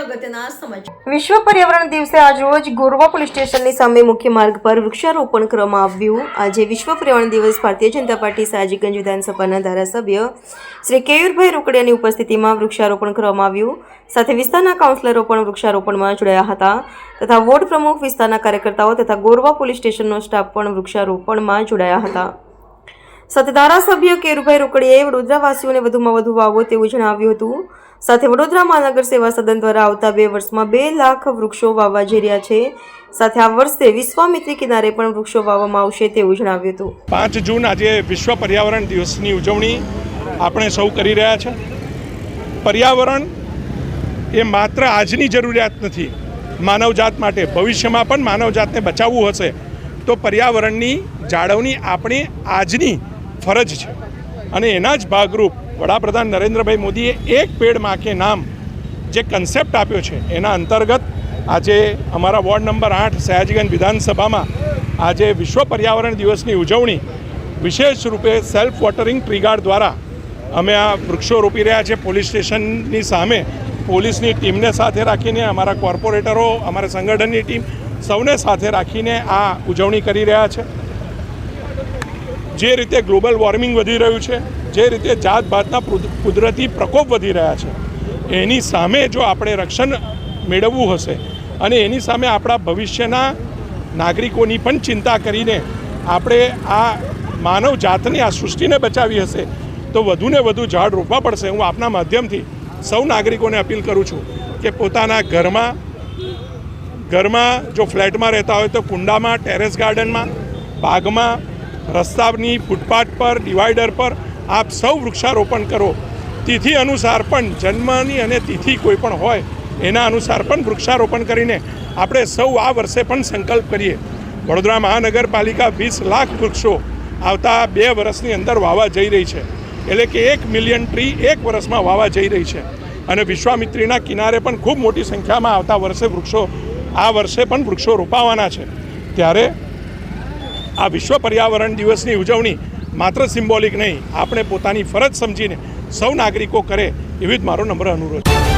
અગત્યના સમાચાર. વિશ્વ પર્યાવરણ દિવસે આજરોજ ગોરવા પોલીસ સ્ટેશનની સામે મુખ્ય માર્ગ પર વૃક્ષારોપણ કરવામાં આવ્યું. આજે વિશ્વ પર્યાવરણ દિવસ ભારતીય જનતા પાર્ટી સાજીગંજ વિધાનસભાના ધારાસભ્ય શ્રી કેયુરભાઈ રોકડિયાની ઉપસ્થિતિમાં વૃક્ષારોપણ કરવામાં આવ્યું. સાથે વિસ્તારના કાઉન્સિલરો પણ વૃક્ષારોપણમાં જોડાયા હતા તથા વોર્ડ પ્રમુખ, વિસ્તારના કાર્યકર્તાઓ તથા ગોરવા પોલીસ સ્ટેશનનો સ્ટાફ પણ વૃક્ષારોપણમાં જોડાયા હતા. સાથે ધારાસભ્ય કેરુભાઈ રોકડીયાએ વડોદરાવાસીઓને વધુમાં વધુ વાવો તેવું જણાવ્યું હતું. સાથે વડોદરા મહાનગર સેવા સદન દ્વારા આવતા બે વર્ષમાં બે લાખ વૃક્ષો વાવવા જઈ રહ્યા છે. સાથે આ વર્ષે વિશ્વામિત્રી કિનારે પણ વૃક્ષો વાવવામાં આવશે તેવું જણાવ્યું હતું. પાંચ જૂન આજે વિશ્વ પર્યાવરણ દિવસની ઉજવણી આપણે સૌ કરી રહ્યા છે. પર્યાવરણ એ માત્ર આજની જરૂરિયાત નથી, માનવજાત માટે, ભવિષ્યમાં પણ માનવજાતને બચાવવું હશે. તો પર્યાવરણની જાળવણી આપણી આજની ફરજ છે. અને એના જ ભાગરૂપ વડાપ્રધાન નરેન્દ્રભાઈ મોદીએ એક પેડ માખે નામ જે કન્સેપ્ટ આપ્યો છે, એના અંતર્ગત આજે અમારા વોર્ડ નંબર આઠ સયાજીગંજ વિધાનસભામાં આજે વિશ્વ પર્યાવરણ દિવસની ઉજવણી વિશેષ રૂપે સેલ્ફ વોટરિંગ ટ્રીગાર્ડ દ્વારા અમે આ વૃક્ષો રોપી રહ્યા છે, પોલીસ સ્ટેશનની સામે. પોલીસની ટીમને સાથે રાખીને અમારા કોર્પોરેટરો, અમારા સંગઠનની ટીમ સૌને સાથે રાખીને આ ઉજવણી કરી રહ્યા છે. જે રીતે ગ્લોબલ વોર્મિંગ વધી રહ્યું છે, જે રીતે જાત ભાતના કુદરતી પ્રકોપ વધી રહ્યા છે, એની સામે જો આપણે રક્ષણ મેળવવું હશે અને એની સામે આપણા ભવિષ્યના નાગરિકોની પણ ચિંતા કરીને આપણે આ માનવ જાતને, આ સૃષ્ટિને બચાવી હશે, તો વધુને વધુ ઝાડ રોપવા પડશે. હું આપના માધ્યમથી સૌ નાગરિકોને અપીલ કરું છું કે પોતાના ઘરમાં ઘરમાં જો ફ્લેટમાં રહેતા હોય તો કુંડામાં, ટેરેસ ગાર્ડનમાં, બાગમાં રસ્તાની ફૂટપાથ પર, ડિવાઈડર પર આપ સૌ વૃક્ષારોપણ કરો. તિથિ અનુસાર પણ જન્મની અને તિથિ કોઈ પણ હોય, એના અનુસાર પણ વૃક્ષારોપણ કરીને આપણે સૌ આ વર્ષે પણ સંકલ્પ કરીએ. વડોદરા મહાનગરપાલિકા વીસ લાખ વૃક્ષો આવતા બે વર્ષની અંદર વાવા જઈ રહી છે. એટલે કે એક મિલિયન ટ્રી એક વર્ષમાં વાવા જઈ રહી છે. અને વિશ્વામિત્રીના કિનારે પણ ખૂબ મોટી સંખ્યામાં આવતા વર્ષે વૃક્ષો, આ વર્ષે પણ વૃક્ષો રોપાવાના છે. ત્યારે આ વિશ્વ પર્યાવરણ દિવસની ઉજવણી માત્ર સિમ્બોલિક નહીં, આપણે પોતાની ફરજ સમજીને સૌ નાગરિકો કરે એવી જ મારો નમ્ર અનુરોધ છે.